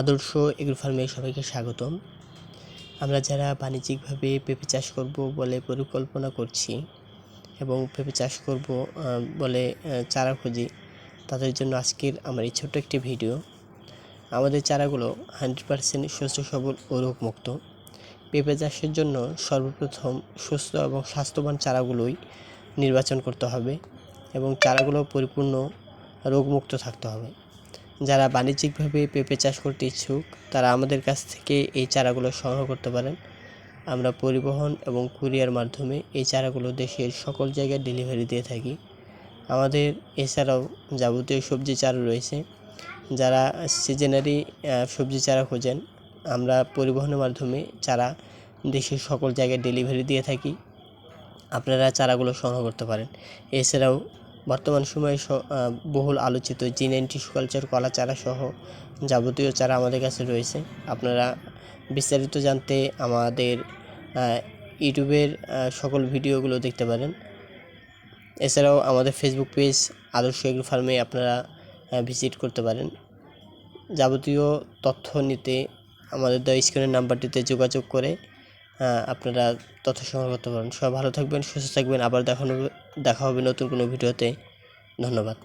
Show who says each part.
Speaker 1: আদর্শ এগ্রো ফার্মে সবাইকে স্বাগতম। আমরা যারা বাণিজ্যিকভাবে পেঁপে চাষ করব বলে পরিকল্পনা করছি এবং পেঁপে চাষ করব বলে চারা খুঁজি, তাদের জন্য আজকের আমার এই ছোট্ট একটি ভিডিও। আমাদের চারাগুলো হান্ড্রেড পার্সেন্ট সুস্থ, সবল ও রোগমুক্ত। পেঁপে চাষের জন্য সর্বপ্রথম সুস্থ এবং স্বাস্থ্যবান চারাগুলোই নির্বাচন করতে হবে এবং চারাগুলো পরিপূর্ণ রোগমুক্ত থাকতে হবে। যারা বাণিজ্যিকভাবে পেঁপে চাষ করতে ইচ্ছুক, তারা আমাদের কাছ থেকে এই চারাগুলো সংগ্রহ করতে পারেন। আমরা পরিবহন এবং কুরিয়ার মাধ্যমে এই চারাগুলো দেশের সকল জায়গায় ডেলিভারি দিয়ে থাকি। আমাদের এছাড়াও যাবতীয় সবজি চারা রয়েছে। যারা সিজনারি সবজি চারা খোঁজেন, আমরা পরিবহনের মাধ্যমে চারা দেশের সকল জায়গায় ডেলিভারি দিয়ে থাকি। আপনারা চারাগুলো সংগ্রহ করতে পারেন। এছাড়াও বর্তমান সময়ে বহুল আলোচিত জি নাইন টিস্যু কালচার, কলা চারা সহ যাবতীয় চারা আমাদের কাছে রয়েছে। আপনারা বিস্তারিত জানতে আমাদের ইউটিউবের সকল ভিডিওগুলো দেখতে পারেন। এছাড়াও আমাদের ফেসবুক পেজ আদর্শ এগ্রো ফার্মে আপনারা ভিজিট করতে পারেন। যাবতীয় তথ্য নিতে আমাদের দেওয়া স্ক্রিনের নাম্বারটিতে যোগাযোগ করে আপনারা তথ্য সংগ্রহ করতে পারেন। সবাই ভালো থাকবেন, সুস্থ থাকবেন। আবার দেখানো দেখা হবে নতুন কোনো ভিডিওতে। ধন্যবাদ।